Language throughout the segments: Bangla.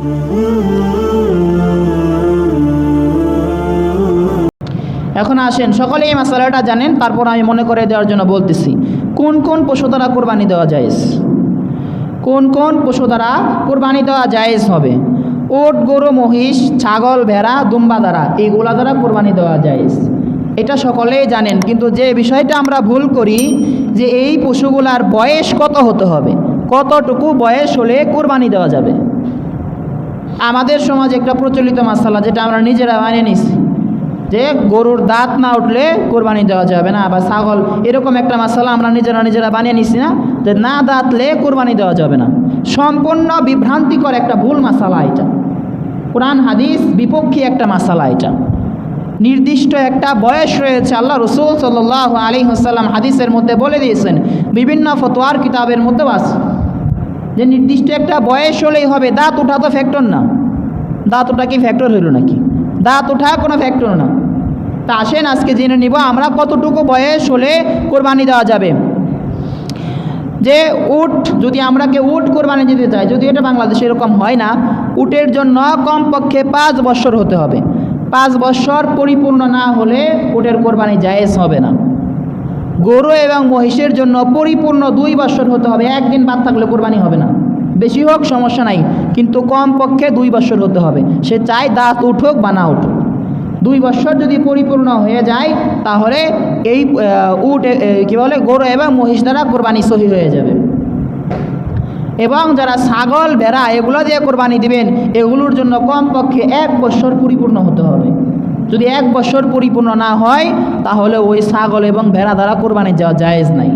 এখন আসেন, সকলেই এই মশালাটা জানেন, তারপর আমি মনে করে দেওয়ার জন্য বলতেছি, কোন কোন পশু দ্বারা কোরবানি দেওয়া যায় কোন কোন পশু দ্বারা কোরবানি দেওয়া জায়েজ হবে? ওট, গরু, মহিষ, ছাগল, ভেড়া, দুম্বা দ্বারা, এইগুলা দ্বারা কোরবানি দেওয়া জায়েজ। এটা সকলেই জানেন, কিন্তু যে বিষয়টা আমরা ভুল করি, যে এই পশুগুলার বয়স কত হতে হবে? কতটুকু বয়স হলে কোরবানি দেওয়া যাবে? আমাদের সমাজে একটা প্রচলিত মাসালা যেটা আমরা নিজেরা মানিয়ে নিছি, যে গরুর দাঁত না উঠলে কোরবানি দেওয়া যাবে না, বা ছাগল, এরকম একটা মশলা আমরা নিজেরা নিজেরা বানিয়ে নিছি না, যে না দাঁতলে কোরবানি দেওয়া যাবে না। সম্পূর্ণ বিভ্রান্তিকর একটা ভুল মশালা এটা। কোরআন, হাদিস বিপক্ষী একটা মশালা এটা। নির্দিষ্ট একটা বয়স রয়েছে, আল্লাহ রসুল সাল্লাহ আলী হাসাল্লাম হাদিসের মধ্যে বলে দিয়েছেন, বিভিন্ন ফতোয়ার কিতাবের মধ্যেও আছে। যে নির্দিষ্ট একটা বয়স হলেই হবে, দাঁত ওঠা তো ফ্যাক্টর না। দাঁত ওঠা কি ফ্যাক্টর হইল নাকি? দাঁত ওঠা কোনো ফ্যাক্টর না। তা আসেন, আজকে জেনে নিব আমরা কতটুকু বয়স হলে কোরবানি দেওয়া যাবে। যে উট, যদি আমরা কেউ উট কোরবানি দিতে চাই, যদি এটা বাংলাদেশে এরকম হয় না, উটের জন্য কমপক্ষে পাঁচ বছর হতে হবে। পাঁচ বছর পরিপূর্ণ না হলে উটের কোরবানি জায়েজ হবে না। গরু এবং মহিষের জন্য পরিপূর্ণ দুই বছর হতে হবে। একদিন বাদ থাকলে কোরবানি হবে না। বেশি হোক, সমস্যা নাই। কিন্তু কম পক্ষে দুই বছর হতে হবে। সে চায় দাঁত উঠুক বা না উঠুক। দুই বছর যদি পরিপূর্ণ হয়ে যায়, তাহলে এই উট কী বলে, গরু এবং মহিষ দ্বারা কোরবানি সহি হয়ে যাবে। এবং যারা ছাগল, ভেড়া, এগুলো দিয়ে কোরবানি দিবেন, এগুলোর জন্য কমপক্ষে এক বছর পরিপূর্ণ হতে হবে। যদি এক বছর পরিপূর্ণ না হয়, তাহলে ওই ছাগল এবং ভেড়া দ্বারা কোরবানি যাওয়া জায়েজ নাই।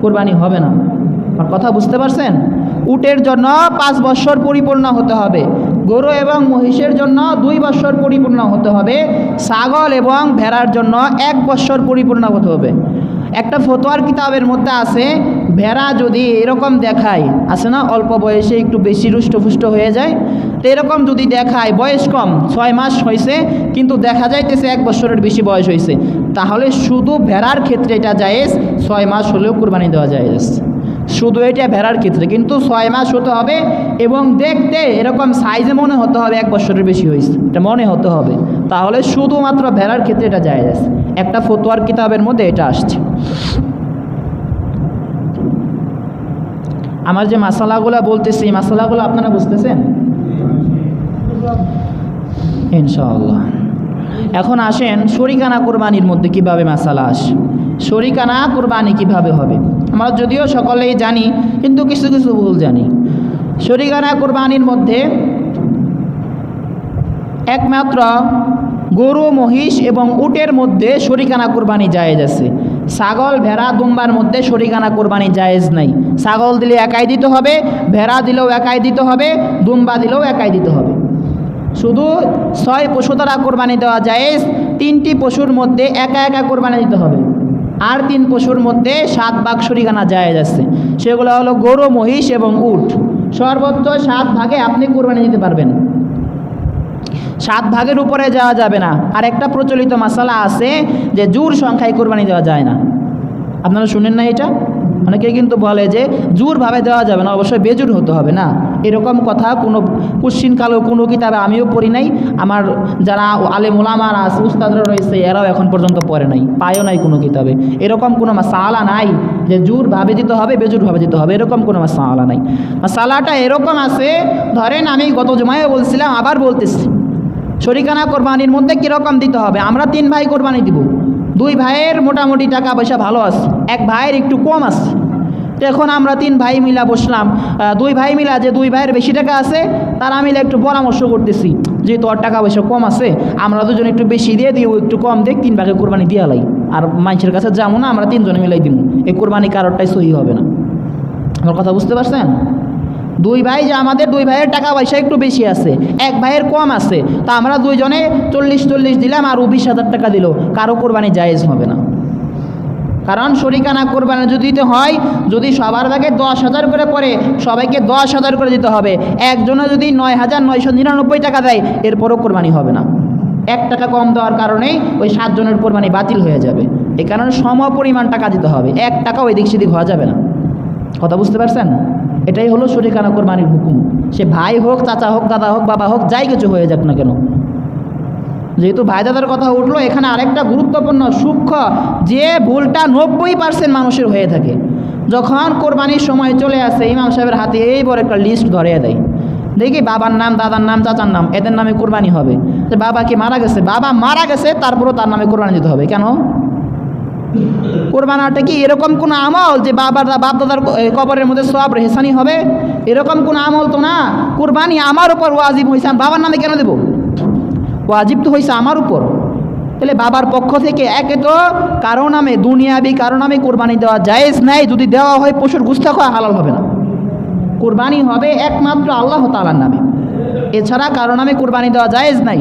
কোরবানি হবে না। আমার কথা বুঝতে পারছেন? উটের জন্য পাঁচ বছর পরিপূর্ণ হতে হবে। গরু এবং মহিষের জন্য দুই বছর পরিপূর্ণ হতে হবে। ছাগল এবং ভেড়ার জন্য এক বছর পরিপূর্ণ হতে হবে। একটা ফতোয়ার কিতাবের মধ্যে আছে ভেড়া যদি এরকম দেখায়, আছে না? অল্প বয়সে একটু বেশি রুষ্টপুষ্ট হয়ে যায়, তো এরকম যদি দেখায়, বয়স কম, ছয় মাস হয়েছে, কিন্তু দেখা যাইতেছে এক বছরের বেশি বয়স হয়েছে, তাহলে শুধু ভেড়ার ক্ষেত্রে এটা জায়েজ, ছয় মাস হলেও কুরবানি দেওয়া জায়েজ। শুধু এটা ভেড়ার ক্ষেত্রে, কিন্তু ছয় মাস হতে হবে এবং দেখতে এরকম সাইজে মনে হতে হবে এক বছরের বেশি হয়েছে, এটা মনে হতে হবে। তাহলে শুধুমাত্র ভেড়ার ক্ষেত্রে এটা যায় একটা ফতোয়ার কিতাবের মধ্যে এটা আসছে। আমার যে মশালাগুলো বলতেছি মশালাগুলো আপনারা বুঝতেছেন? ইনশাআল্লাহ। এখন আসেন শরিকানা কোরবানির মধ্যে কীভাবে মশালা আসে? শরিকানা কোরবানি কীভাবে হবে? আমরা যদিও সকলেই জানি, কিন্তু কিছু কিছু ভুল জানি। শরিকানা কোরবানির মধ্যে একমাত্র গরু, মহিষ এবং উটের মধ্যে শরিকানা কোরবানি জায়েজ আছে। ছাগল, ভেড়া দুম্বার মধ্যে শরিকানা কোরবানি জায়েজ নাই। ছাগল দিলে একাই দিতে হবে, ভেড়া দিলেও একাই দিতে হবে, দুম্বা দিলেও একাই দিতে হবে। শুধু ছয় পশু দ্বারা কোরবানি দেওয়া জায়েজ, তিনটি পশুর মধ্যে একা একা কোরবানি দিতে হবে। আর তিন পশুর মধ্যে সাত ভাগ শরিকানা জায়েজ আছে। সেগুলো হলো গরু, মহিষ এবং উট। সর্বোচ্চ সাত ভাগে আপনি কোরবানি দিতে পারবেন। সাত ভাগের উপরে যাওয়া যাবে না। আর একটা প্রচলিত মশালা আছে যে জোর সংখ্যায় কোরবানি দেওয়া যায় না। আপনারা শুনেন না এটা? অনেকে কিন্তু বলে যে জোরভাবে দেওয়া যাবে না, অবশ্যই বেজুর হতে হবে না। এরকম কথা কোনো কুশ্চিনকালেও কোনো কিতাবে আমিও পড়ি নাই। আমার যারা আলেম ওলামার আছে উস্তাদরা রয়েছে, এরাও এখন পর্যন্ত পড়ে নাই, পায়ও নাই কোনো কিতাবে। এরকম কোনো মাসালা নাই যে জোরভাবে দিতে হবে বেজুরভাবে দিতে হবে, এরকম কোনো মাসালা নাই। মাসালাটা এরকম আছে, ধরেন আমি গত জমায় বলছিলাম, আবার বলতেছি। শরিকানা কোরবানির মধ্যে কীরকম দিতে হবে? আমরা তিন ভাই কোরবানি দিব। দুই ভাইয়ের মোটামুটি টাকা পয়সা ভালো আছে, এক ভাইয়ের একটু কম আছে। এখন আমরা তিন ভাই মিলা বসলাম। দুই ভাই মিলা যে দুই ভাইয়ের বেশি টাকা আছে, তারা মিলে একটু পরামর্শ করতেছি। যে তোর টাকা পয়সা কম আছে, আমরা দুজন একটু বেশি দিয়ে দিই একটু কম দেখ, তিন ভাগে কোরবানি দিয়ে লাই। আর মানুষের কাছে যাব না, আমরা তিনজনে মিলাই দিব এই কোরবানি কারোরটাই সহি হবে না। আমার কথা বুঝতে পারছেন? দুই ভাই যে আমাদের দুই ভাইয়ের টাকা পয়সা একটু বেশি আছে, এক ভাইয়ের কম আছে, তা আমরা দুইজনে চল্লিশ চল্লিশ দিলাম আর বিশ হাজার টাকা দিল। কারও কোরবানি জায়েজ হবে না। কারণ শরিকানা কোরবানি যদি দিতে হয়, যদি সবার ভাগে দশ হাজার করে পড়ে, সবাইকে দশ হাজার করে দিতে হবে। একজনে যদি নয় হাজার নয়শো নিরানব্বই টাকা দেয়, এরপরও কোরবানি হবে না। এক টাকা কম দেওয়ার কারণেই ওই সাতজনের কোরবানি বাতিল হয়ে যাবে। এই কারণে সম পরিমাণ টাকা দিতে হবে। এক টাকা ওই দিক সেদিক হওয়া যাবে না। কথা বুঝতে পারছেন? এটাই হলো শরিকানা কোরবানির হুকুম। সে ভাই হোক, চাচা হোক, দাদা হোক, বাবা হোক, যাই কিছু হয়ে যাক না কেন। যেহেতু ভাই দাদার কথা উঠল, এখানে আরেকটা গুরুত্বপূর্ণ, সূক্ষ্ম, যে ভুলটা নব্বই পার্সেন্ট মানুষের হয়ে থাকে। যখন কোরবানির সময় চলে আসে, ইমাম সাহেবের হাতে এই বড় একটা লিস্ট ধরিয়ে দেয়। দেখি বাবার নাম, দাদার নাম, চাচার নাম, এদের নামে কোরবানি হবে। বাবা কি মারা গেছে? বাবা মারা গেছে, তারপরও তার নামে কোরবানি দিতে হবে। কেন? কোরবানাটা কি? এরকম কোনো আমল যে বাবার বাপ দাদার কবরের মধ্যে সব রেহসানি হবে? এরকম কোনো আমল তো না? কোরবানি আমার উপর ওয়াজিব হয়েছে আমি বাবার নামে কেন দেবো? ওয়াজিব তো হয়েছে আমার উপর। তাহলে বাবার পক্ষ থেকে একে তো কারও নামে দুনিয়াবি, কারও নামে কোরবানি দেওয়া জায়েজ নাই, যদি দেওয়া হয় পশুর গুস্তা খাওয়া হালাল হবে না। কোরবানি হবে একমাত্র আল্লাহ তালার নামে। এছাড়া কারও নামে কোরবানি দেওয়া জায়েজ নাই।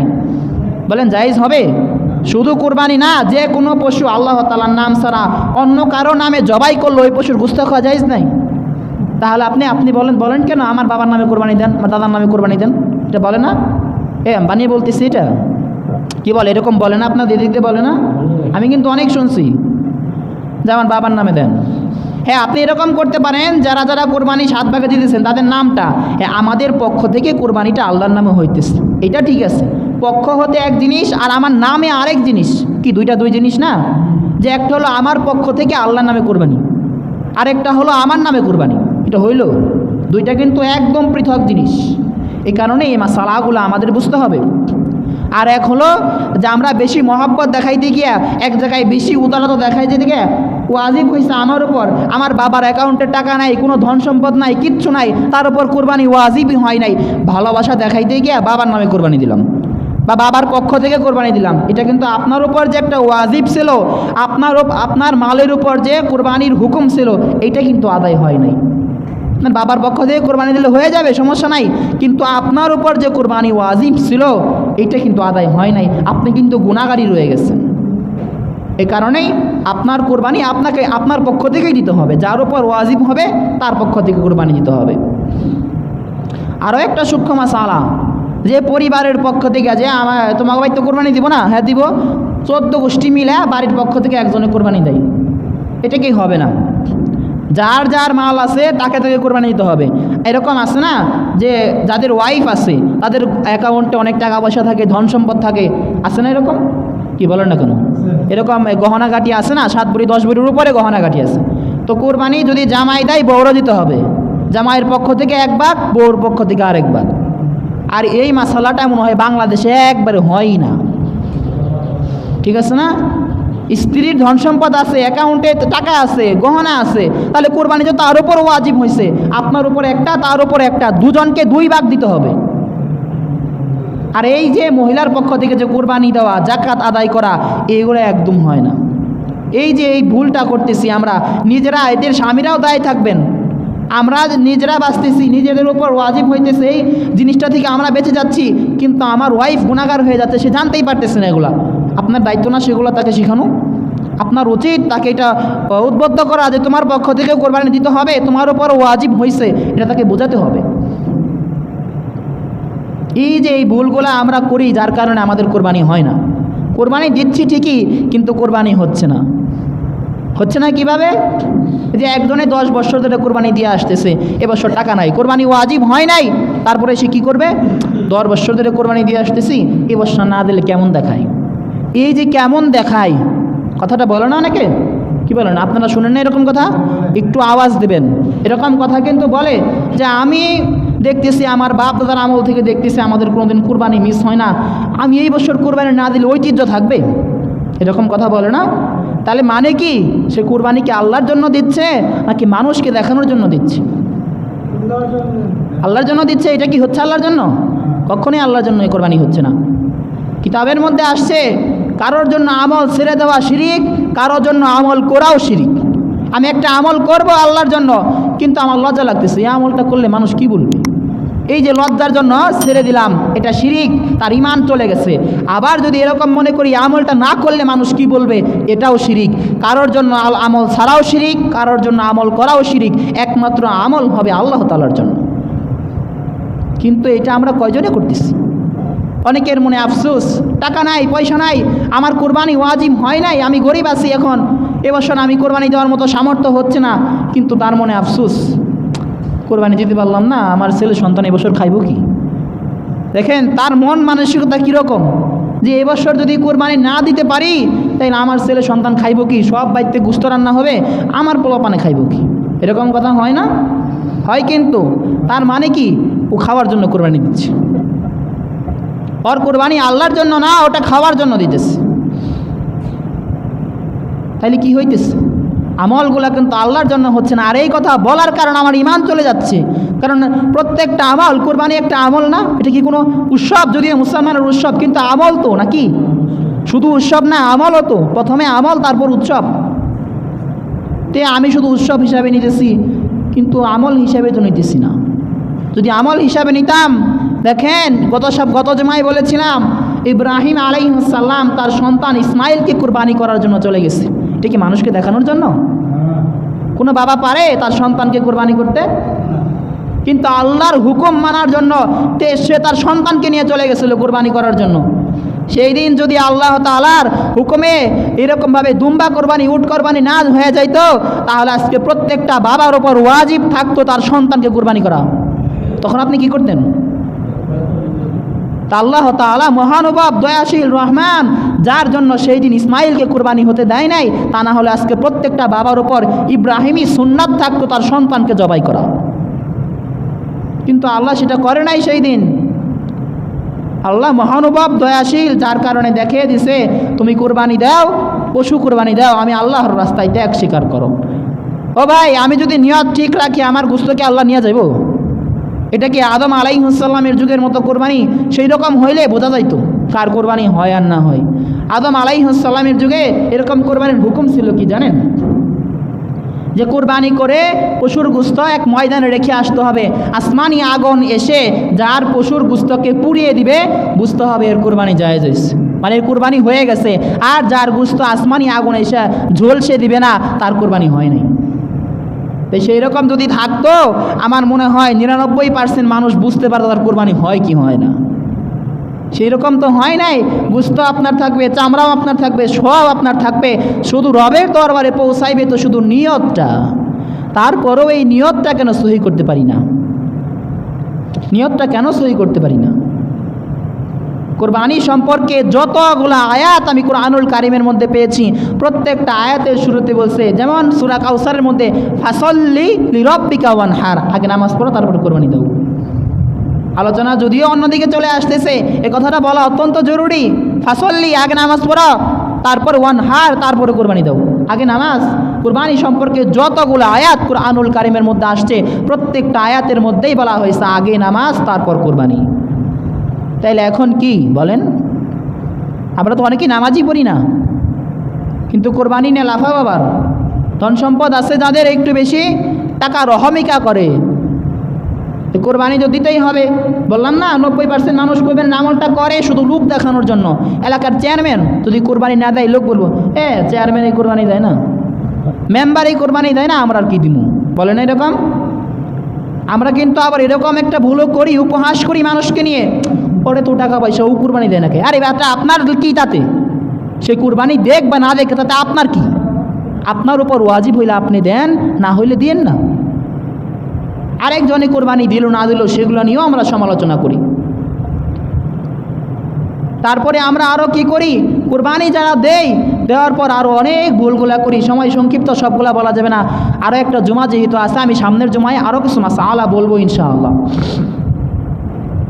বলেন জায়েজ হবে? শুধু কোরবানি না, যে কোনো পশু আল্লাহ তালার নাম ছাড়া অন্য কারও নামে জবাই করল ওই পশুর গুস্তা খাওয়া জায়েজ নাই। তাহলে আপনি আপনি বলেন বলেন কেন আমার বাবার নামে কোরবানি দেন, আমার দাদার নামে কোরবানি দেন? এটা বলে না? এ বানিয়ে বলতেছি এটা। কি বলে, এরকম বলে না আপনার দিদিতে বলে না? আমি কিন্তু অনেক শুনছি যে আমার বাবার নামে দেন। হ্যাঁ আপনি এরকম করতে পারেন, যারা যারা কোরবানি সাত ভাগে দিতেছেন তাদের নামটা হ্যাঁ আমাদের পক্ষ থেকে কোরবানিটা আল্লাহর নামে হইতেছে। এটা ঠিক আছে। পক্ষ হতে এক জিনিস আর আমার নামে আরেক জিনিস। কি দুইটা দুই জিনিস না? যে একটা হলো আমার পক্ষ থেকে আল্লাহর নামে কোরবানি, আরেকটা হলো আমার নামে কোরবানি। এটা হইল? দুইটা কিন্তু একদম পৃথক জিনিস। এই কারণে এই মাসালাগুলো আমাদের বুঝতে হবে। আর এক হলো যে আমরা বেশি মহাব্বত দেখাইতে গিয়া, এক জায়গায় বেশি উদারতা দেখাইতে গিয়া, ওয়াজিব হয়েছে আমার উপর। আমার বাবার অ্যাকাউন্টে টাকা নাই, কোনো ধন সম্পদ নাই, কিচ্ছু নাই, তার উপর কোরবানি ওয়াজিবই হয় নাই। ভালোবাসা দেখাইতে গিয়া বাবার নামে কোরবানি দিলাম। বা বাবার পক্ষ থেকে কোরবানি দিলাম। এটা কিন্তু আপনার উপর যে একটা ওয়াজিব ছিল, আপনার আপনার মালের উপর যে কোরবানির হুকুম ছিল, এটা কিন্তু আদায় হয় নাই। আপনার বাবার পক্ষ থেকে কোরবানি দিলে হয়ে যাবে, সমস্যা নাই। কিন্তু আপনার উপর যে কোরবানি ওয়াজিব ছিল, এটা কিন্তু আদায় হয় নাই। আপনি কিন্তু গুণাগারী রয়ে গেছেন। এ কারণেই আপনার কোরবানি আপনাকে আপনার পক্ষ থেকেই দিতে হবে। যার উপর ওয়াজিব হবে, তার পক্ষ থেকে কোরবানি দিতে হবে। আরও একটা সূক্ষ্ম মাসালা। যে পরিবারের পক্ষ থেকে যে আমার, তোমাকে বাড়িতে কোরবানি দিব না? হ্যাঁ দিব। চোদ্দ গোষ্ঠী মিলে বাড়ির পক্ষ থেকে একজনে কোরবানি দেয়। এটা কি হবে না? যার যার মাল আছে, তাকে তাকে কোরবানি দিতে হবে। এরকম আছে না যে যাদের ওয়াইফ আছে, তাদের অ্যাকাউন্টে অনেক টাকা পয়সা থাকে ধন সম্পদ থাকে। আছে না এরকম? কি বলেন না কেন? এরকম গহনাগাটি আছে না? সাত ভরি দশ ভরির উপরে গহনাগাটি আছে। তো কোরবানি যদি জামাই দেয়, বউরও দিতে হবে। জামাইয়ের পক্ষ থেকে এক ভাগ, বউর পক্ষ থেকে আরেক ভাগ। আর এই মশালাটা মনে হয়, বাংলাদেশে একবারে হয়ই না। ঠিক আছে না? স্ত্রীর ধন সম্পদ আছে অ্যাকাউন্টে টাকা আছে, গহনা আছে, তাহলে কোরবানি তো তার উপর ওয়াজিব হয়েছে আপনার উপর একটা, তার উপর একটা, দুজনকে দুই ভাগ দিতে হবে। আর এই যে মহিলার পক্ষ থেকে যে কোরবানি দেওয়া জাকাত আদায় করা, এইগুলো একদম হয় না। এই যে এই ভুলটা করতেছি আমরা, নিজেরা এদের স্বামীরাও দায়ী থাকবেন। আমরা নিজেরা বাঁচতেছি, নিজেদের উপর ওয়াজিব হইতেছে, এই জিনিসটা থেকে আমরা বেঁচে যাচ্ছি, কিন্তু আমার ওয়াইফ গুণাগার হয়ে যাচ্ছে, সে জানতেই পারতেছে না এগুলা। আপনার দায়িত্ব না সেগুলো তাকে শেখানো। আপনার উচিত তাকে এটা উদ্বুদ্ধ করা যে তোমার পক্ষ থেকেও কোরবানি দিতে হবে, তোমার উপর ওয়াজিব হয়েছে এটা তাকে বোঝাতে হবে। এই যে এই ভুলগুলো আমরা করি, যার কারণে আমাদের কোরবানি হয় না। কোরবানি দিচ্ছি ঠিকই, কিন্তু কোরবানি হচ্ছে না। হচ্ছে না কীভাবে? যে একজনে দশ বছর ধরে কোরবানি দিয়ে আসতেছে এবছর টাকা নাই। কোরবানি ওয়াজিব হয় নাই, তারপরে সে কি করবে? দশ বছর ধরে কোরবানি দিয়ে আসতেছি এবছর না দিলে কেমন দেখায়? এই যে কেমন দেখায়, কথাটা বলো না অনেকে? কি বলেন আপনারা শুনেন না এরকম কথা? একটু আওয়াজ দেবেন। এরকম কথা কিন্তু বলে যে আমি দেখতেছি, আমার বাপ দাদার আমল থেকে দেখতেছি, আমাদের কোনোদিন কোরবানি মিস হয় না। আমি এই বছর কোরবানি না দিলে ঐতিহ্য থাকবে? এরকম কথা বলে না? তাহলে মানে কি? সে কোরবানি কি আল্লাহর জন্য দিচ্ছে, নাকি মানুষকে দেখানোর জন্য দিচ্ছে? আল্লাহর জন্য দিচ্ছে, এটা কি হচ্ছে আল্লাহর জন্য? কখনোই আল্লাহর জন্য এই কোরবানি হচ্ছে না। কিতাবের মধ্যে আসছে, কারোর জন্য আমল ছেড়ে দেওয়া শিরিক, কারোর জন্য আমল করাও শিরিক। আমি একটা আমল করব আল্লাহর জন্য, কিন্তু আমার লজ্জা লাগতেছে, এই আমলটা করলে মানুষ কি বলবে? এই যে লজ্জার জন্য ছেড়ে দিলাম, এটা শিরিক, তার ইমান চলে গেছে। আবার যদি এরকম মনে করি আমলটা না করলে মানুষ কি বলবে? এটাও শিরিক। কারোর জন্য আমল ছাড়াও শিরিক, কারোর জন্য আমল করাও শিরিক। একমাত্র আমল হবে আল্লাহ তালার জন্য। কিন্তু এটা আমরা কয়জনে করতেছি? অনেকের মনে আফসোস, টাকা নাই, পয়সা নাই, আমার কোরবানি ওয়াজিম হয় নাই, আমি গরিব আছি এখন এবছর আমি কোরবানি দেওয়ার মতো সামর্থ্য হচ্ছে না, কিন্তু তার মনে আফসোস। কোরবানি দিতে পারলাম না, আমার ছেলে সন্তান এবছর খাইব কি? দেখেন, তার মন মানসিকতা কীরকম? যে এবছর যদি কোরবানি না দিতে পারি তাহলে আমার ছেলে সন্তান খাইব কি? সব বাড়িতে গুস্ত রান্না হবে, আমার পোলাপানে খাইব কি? এরকম কথা হয় না? হয় কিন্তু, তার মানে কি? ও খাওয়ার জন্য কোরবানি দিচ্ছে। ওর কোরবানি আল্লাহর জন্য না, ওটা খাওয়ার জন্য দিতেছে। তাহলে কি হইতেছে? আমলগুলা কিন্তু আল্লাহর জন্য হচ্ছে না। আর এই কথা বলার কারণে আমার ইমান চলে যাচ্ছে। কারণ প্রত্যেকটা আমল কোরবানি একটা আমল না, এটা কি কোনো উৎসব? যদিও মুসলমানের উৎসব, কিন্তু আমল তো, নাকি? শুধু উৎসব না, আমলও তো। প্রথমে আমল, তারপর উৎসব। তে আমি শুধু উৎসব হিসাবে নিতেছি, কিন্তু আমল হিসাবে তো নিতেছি না। যদি আমল হিসাবে নিতাম, দেখেন, গত সব, গত জমায় বলেছিলাম ইব্রাহিম আলাইসাল্লাম তার সন্তান ইসমাইলকে কুরবানি করার জন্য চলে গেছে। এটা কি মানুষকে দেখানোর জন্য? কোনো বাবা পারে তার সন্তানকে কোরবানি করতে? কিন্তু আল্লাহর হুকুম মানার জন্য সে তার সন্তানকে নিয়ে চলে গেছিল কোরবানি করার জন্য। সেই দিন যদি আল্লাহ তালার হুকুমে এরকমভাবে দুম্বা কোরবানি, উট কোরবানি না হয়ে যাইতো, তাহলে আজকে প্রত্যেকটা বাবার ওপর ওয়াজিব থাকতো তার সন্তানকে কোরবানি করা। তখন আপনি কি করতেন? তা আল্লাহ তালা মহানুভব, দয়াশীল রহমান, যার জন্য সেই দিন ইসমাইলকে কুরবানি হতে দেয় নাই, তা না হলে আজকে প্রত্যেকটা বাবার উপর ইব্রাহিমী সুন্নাত থাকতো, তার সন্তানকে জবাই করা। কিন্তু আল্লাহ সেটা করে নাই সেই দিন। আল্লাহ মহানুভব, দয়াশীল, যার কারণে দেখিয়ে দিছে, তুমি কুরবানি দাও, পশু কুরবানি দাও, আমি আল্লাহর রাস্তায় ত্যাগ স্বীকার করো। ও ভাই, আমি যদি নিয়ত ঠিক রাখি, আমার গুস্তকে আল্লাহ নিয়ে যাইব? এটা কি আদম আলাইসাল্লামের যুগের মতো কোরবানি? সেই রকম হইলে বোঝা যাইতো কার কোরবানি হয় আর না হয়। আদম আলাইসাল্লামের যুগে এরকম কোরবানির হুকুম ছিল কি জানেন? যে কোরবানি করে পশুর গুস্ত এক ময়দানে রেখে আসতে হবে। আসমানি আগুন এসে যার পশুর গুস্তকে পুড়িয়ে দিবে, বুঝতে হবে এর কোরবানি জায়েজ হয়েছে মানে এর কোরবানি হয়ে গেছে। আর যার গুস্ত আসমানি আগুন এসে ঝলসে দিবে না, তার কোরবানি হয় নাই। তো সেই রকম যদি থাকতো, আমার মনে হয় নিরানব্বই পার্সেন্ট মানুষ বুঝতে পারতো তার কোরবানি হয় কি হয় না। সেই রকম তো হয় নাই। বুঝতো আপনার থাকবে, চামড়াও আপনার থাকবে, সব আপনার থাকবে। শুধু রবের দরবারে পৌঁছাইবে তো শুধু নিয়তটা। তারপরেও এই নিয়তটা কেন সহি করতে পারি না? নিয়তটা কেন সহি করতে পারি না? কোরবানি সম্পর্কে যতগুলো আয়াত আমি কোরআনুল কারিমের মধ্যে পেয়েছি, প্রত্যেকটা আয়াতের শুরুতে বলছে, যেমন সুরা কাউসারের মধ্যে, ফাসল্লি লিরব্বিকা ওয়ান হার আগে নামাজ পড়ো, তারপরে কোরবানি দাও। আলোচনা যদিও অন্যদিকে চলে আসতেছে, এ কথাটা বলা অত্যন্ত জরুরি। ফাসল্লি আগে নামাজ পড়ো, তারপর ওয়ান হার তারপরে কোরবানি দাও। আগে নামাজ, কোরবানি সম্পর্কে যতগুলো আয়াত কোরআনুল কারিমের মধ্যে আসছে, প্রত্যেকটা আয়াতের মধ্যেই বলা হয়েছে, আগে নামাজ, তারপর কোরবানি তাইলে এখন কি বলেন? আমরা তো অনেকেই নামাজই পড়ি না। কিন্তু কোরবানি নিয়ে লাফা বাবার। ধন সম্পদ আছে যাদের একটু বেশি টাকা রহমিকা করে। কোরবানি তো দিতেই হবে। বললাম না, নব্বই পার্সেন্ট মানুষ করবেন আমলটা করে শুধু লোক দেখানোর জন্য। এলাকার চেয়ারম্যান যদি কোরবানি না দেয়, লোক বলব, এ চেয়ারম্যান এই কোরবানি দেয় না। মেম্বার এই কোরবানি দেয় না, আমরা আর কি দিব বলেন এরকম? আমরা কিন্তু আবার এরকম একটা ভুলও করি, উপহাস করি মানুষকে নিয়ে। ওরে তো টাকা পয়সা, ও কুরবানি দেয় নাকি? আরে ব্যাটা আপনার কি তাতে? সে কুরবানি দেখ বা না দেখ, তাতে আপনার কি? আপনার উপর ওয়াজিব হইলে আপনি দেন, না হইলে দিয়েন না। আরেকজনে কোরবানি দিল, না দিল, সেগুলো নিয়েও আমরা সমালোচনা করি। তারপরে আমরা আরও কি করি? কোরবানি যারা দেই দেওয়ার পর আরও অনেক ভুলগুলা করি। সময় সংক্ষিপ্ত সবগুলা বলা যাবে না। আরও একটা জমা যেহেতু আছে, আমি সামনের জমায় আরও কিছু মাসা আলা বলব ইনশাআল্লাহ।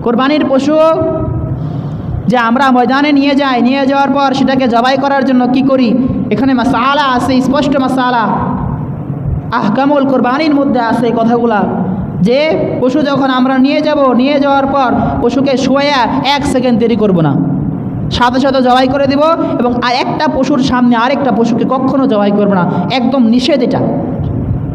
কোরবানির পশু যে আমরা ময়দানে নিয়ে যাই, নিয়ে যাওয়ার পর সেটাকে জবাই করার জন্য কি করি? এখানে মাসালা আছে, স্পষ্ট মাসালা। আহকামুল কোরবানির মধ্যে আছে কথাগুলা। যে পশু যখন আমরা নিয়ে যাব, নিয়ে যাওয়ার পর পশুকে শোয়া এক সেকেন্ড দেরি করব না। সাথে সাথে জবাই করে দেব এবং আর একটা পশুর সামনে আরেকটা পশুকে কখনো জবাই করব না। একদম নিষেধ এটা।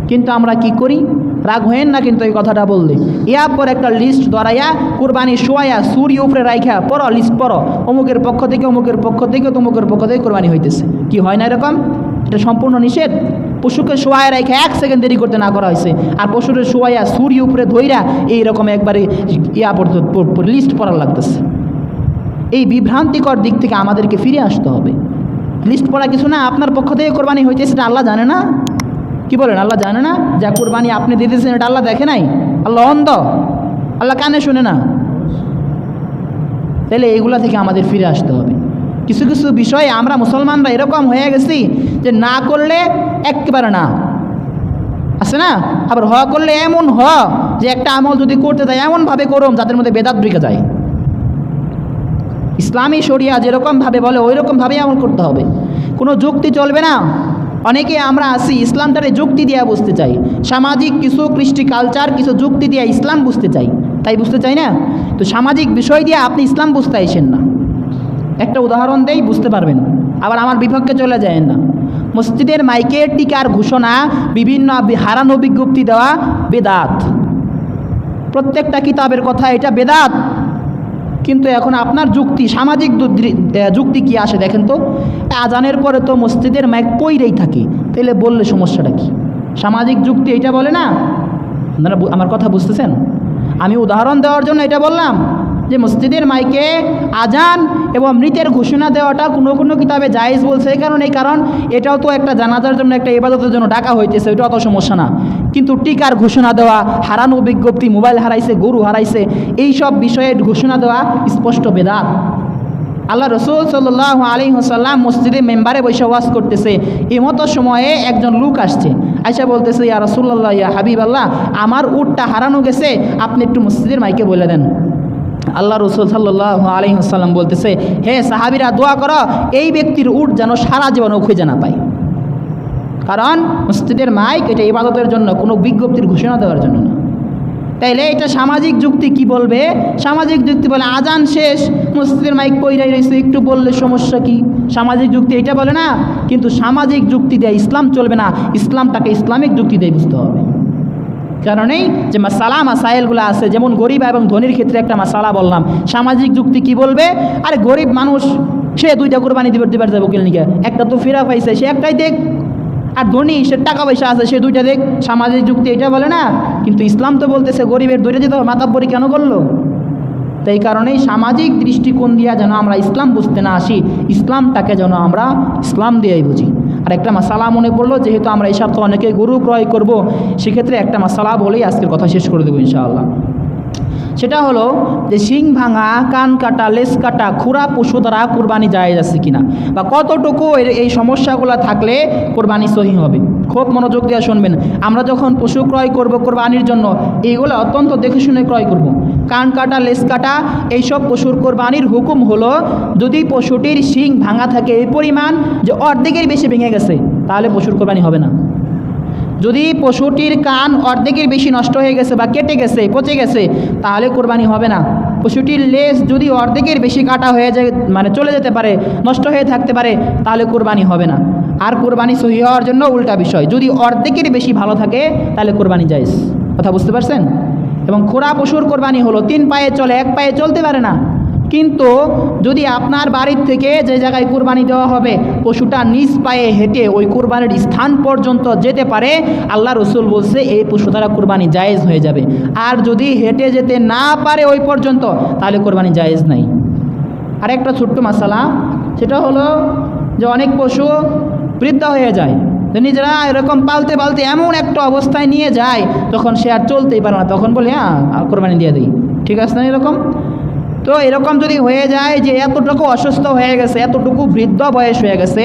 কিন্তু আমরা কি করি? রাগ হয়েন না কিন্তু এই কথাটা বললে। ইয়ার পর একটা লিস্ট ধরাইয়া কুরবানি শোয়া সুরি উপরে রাইখা, পড়ো লিস্ট পড়ো। অমুকের পক্ষ থেকে, অমুকের পক্ষ থেকে, তমুকের পক্ষ থেকে কোরবানি হইতেছে। কি হয় না এরকম? এটা সম্পূর্ণ নিষেধ। পশুকে শোয়ায় রেখে এক সেকেন্ড দেরি করতে না করা হয়েছে আর পশুরে শোয়াইয়া সুরি উপরে ধইরা এইরকম একবারে ইয়া লিস্ট পড়ার লাগতেছে। এই বিভ্রান্তিকর দিক থেকে আমাদেরকে ফিরে আসতে হবে। লিস্ট পড়া কিছু না, আপনার পক্ষ থেকে কোরবানি হইতেছে, এটা আল্লাহ জানে না। কি বলেন, আল্লাহ জানে না? যা কোরবানি আপনি দিতেছেন, এটা আল্লাহ দেখে নাই? আল্লাহ অন্ধ। আল্লাহ কানে শুনে না। তাহলে এইগুলা থেকে আমাদের ফিরে আসতে হবে। কিছু কিছু বিষয়ে আমরা মুসলমানরা এরকম হয়ে গেছি যে না করলে একেবারে না। আছে না? আবার হ করলে এমন হ যে একটা আমল যদি করতে যায় এমনভাবে করুম, যাদের মধ্যে বেদাত ঢুকে যায়। ইসলামী শরিয়া যেরকমভাবে বলে ওই রকমভাবেই আমল করতে হবে। কোনো যুক্তি চলবে না। অনেকে আমরা আসি ইসলামটারে যুক্তি দিয়ে বুঝতে চাই। সামাজিক কিছু কৃষ্টি কালচার কিছু যুক্তি দিয়ে ইসলাম বুঝতে চাই। তাই বুঝতে চাই না? তো সামাজিক বিষয় দিয়ে আপনি ইসলাম বুঝতে আইসেন না। একটা উদাহরণ দেই, বুঝতে পারবেন। আবার আমার বিপক্ষে চলে যায় না। মসজিদের মাইকের টিকার ঘোষণা, বিভিন্ন হারানো বিজ্ঞপ্তি দেওয়া বেদাত। প্রত্যেকটা কিতাবের কথা এটা বেদাত। কিন্তু এখন আপনার যুক্তি, সামাজিক যুক্তি কি আসে দেখেন তো? আজানের পরে তো মসজিদের মাইক পইরেই থাকে। তাহলে বললে সমস্যাটা কি? সামাজিক যুক্তি এটা বলে না? আপনারা আমার কথা বুঝতেছেন? আমি উদাহরণ দেওয়ার জন্য এটা বললাম। যে মসজিদের মাইকে আজান এবং মৃতের ঘোষণা দেওয়াটা কোনো কোনো কিতাবে জায়েজ বলছে, এই কারণ কারণ এটাও তো একটা জানাজার জন্য, একটা ইবাদতের জন্য ডাকা হইতেছে ওইটা অত সমস্যা না। কিন্তু টিকার ঘোষণা দেওয়া, হারানো বিজ্ঞপ্তি, মোবাইল হারাইছে, গরু হারাইছে, এই সব বিষয়ে ঘোষণা দেওয়া স্পষ্ট বেদাত। আল্লাহ রসুল সাল্লাহ আলী হাসাল্লাম মসজিদে মেম্বারে বসে ওয়াজ করতেছে। এমতো সময়ে একজন লোক আসছে আইসা বলতেছে, ইয়া রসুল্লাহ ইয়া হাবিব আল্লাহ আমার উটটা হারানো গেছে, আপনি একটু মসজিদের মাইকে বলে দেন। আল্লাহ রসুল সাল্লাহ আলী বলতেছে, হে সাহাবিরা, দোয়া করো, এই ব্যক্তির উট যেন সারা জীবন খুঁজে না পায়। কারণ মসজিদের মাইক এটা ইবাদতের জন্য, কোনো বিজ্ঞপ্তির ঘোষণা দেওয়ার জন্য না। তাইলে এটা সামাজিক যুক্তি কি বলবে? সামাজিক যুক্তি বলে আজান শেষ মসজিদের মাইক পইরাই রয়েছে একটু বললে সমস্যা কি? সামাজিক যুক্তি এটা বলে না, কিন্তু সামাজিক যুক্তি দিয়ে ইসলাম চলবে না, ইসলামটাকে ইসলামিক যুক্তি দিয়ে বুঝতে হবে। কারণেই যে মাসালা, মাসাইলগুলো আছে, যেমন গরিব এবং ধনীর ক্ষেত্রে একটা মাসালা বললাম। সামাজিক যুক্তি কি বলবে? আরে গরিব মানুষ, সে দুইটা কোরবানি দিবার দিবার যাব ক্লিনিকে একটা তো ফেরা পাইছে, সে একটাই দেখ। আর ধনী, সে টাকা পয়সা আছে, সে দুইটা দেখ। সামাজিক যুক্তি এটা বলে না? কিন্তু ইসলাম তো বলতেছে, গরিবের দুইটা যেতে মাতাব্বরি কেন করল? তো এই কারণেই সামাজিক দৃষ্টিকোণ দিয়া যেন আমরা ইসলাম বুঝতে না আসি, ইসলামটাকে যেন আমরা ইসলাম দিয়েই বুঝি। আর একটা মশালা মনে পড়ল, যেহেতু আমরা এই সপ্তাহে অনেকে গরু ক্রয় করব, সেক্ষেত্রে একটা মশালা বলেই আজকের কথা শেষ করে দেবো ইনশাআল্লাহ। সেটা হলো যে শিং ভাঙা, কান কাটা লেস কাটা, খুরা পশু দ্বারা কোরবানি যায় যাচ্ছে কিনা বা কতটুকু এই সমস্যাগুলো থাকলে কোরবানি সহি হবে? খুব মনোযোগ দিয়ে শুনবেন। আমরা যখন পশু ক্রয় করব কোরবানির জন্য, এইগুলো অত্যন্ত দেখে শুনে ক্রয় করব। কান কাটা লেস কাটা, এইসব পশুর কোরবানির হুকুম হলো, যদি পশুটির শিং ভাঙা থাকে এই পরিমাণ যে অর্ধেকের বেশি ভেঙে গেছে, তাহলে পশুর কোরবানি হবে না। যদি পশুটির কান অর্ধেকের বেশি নষ্ট হয়ে গেছে বা কেটে গেছে, পচে গেছে, তাহলে কোরবানি হবে না। পশুটির লেজ যদি অর্ধেকের বেশি কাটা হয়ে যায় মানে চলে যেতে পারে, নষ্ট হয়ে থাকতে পারে, তাহলে কোরবানি হবে না। আর কোরবানি সহি হওয়ার জন্য উল্টা বিষয়, যদি অর্ধেকের বেশি ভালো থাকে, তাহলে কোরবানি যাইস কথা বুঝতে পারছেন? এবং খোরা পশুর কোরবানি হলো, তিন পায়ে চলে, এক পায়ে চলতে পারে না। কিন্তু যদি আপনার বাড়ির থেকে যে জায়গায় কুরবানি দেওয়া হবে, পশুটা নিজ পায়ে হেঁটে ওই কুরবানির স্থান পর্যন্ত যেতে পারে, আল্লাহ রসুল বলছে, এই পশু দ্বারা কোরবানি জায়েজ হয়ে যাবে। আর যদি হেঁটে যেতে না পারে ওই পর্যন্ত, তাহলে কোরবানি জায়েজ নাই। আর একটা ছোট্ট মশালা সেটা হলো যে অনেক পশু বৃদ্ধ হয়ে যায় নিজেরা এরকম পালতে পালতে এমন একটা অবস্থায় নিয়ে যায়, তখন সে আর চলতেই পারে না। তখন বলে হ্যাঁ কোরবানি দিয়ে দিই। ঠিক আছে না এরকম? তো এরকম যদি হয়ে যায় যে এতটুকু অসুস্থ হয়ে গেছে, এতটুকু বৃদ্ধ বয়স হয়ে গেছে,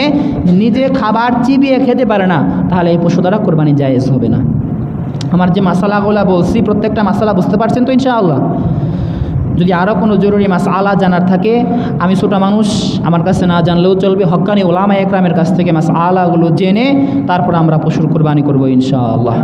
নিজে খাবার চিবিয়ে খেতে পারে না, তাহলে এই পশু দ্বারা কোরবানি জায়েজ হবে না। আমার যে মশালাগুলো বলছি, প্রত্যেকটা মশালা বুঝতে পারছেন তো ইনশাআল্লাহ? যদি আরও কোনো জরুরি মাস আলা জানার থাকে, আমি ছোটো মানুষ, আমার কাছে না জানলেও চলবে, হক্কানি ওলামা একরামের কাছ থেকে মাস আলাগুলো জেনে তারপর আমরা পশুর কোরবানি করব ইনশাআল্লাহ।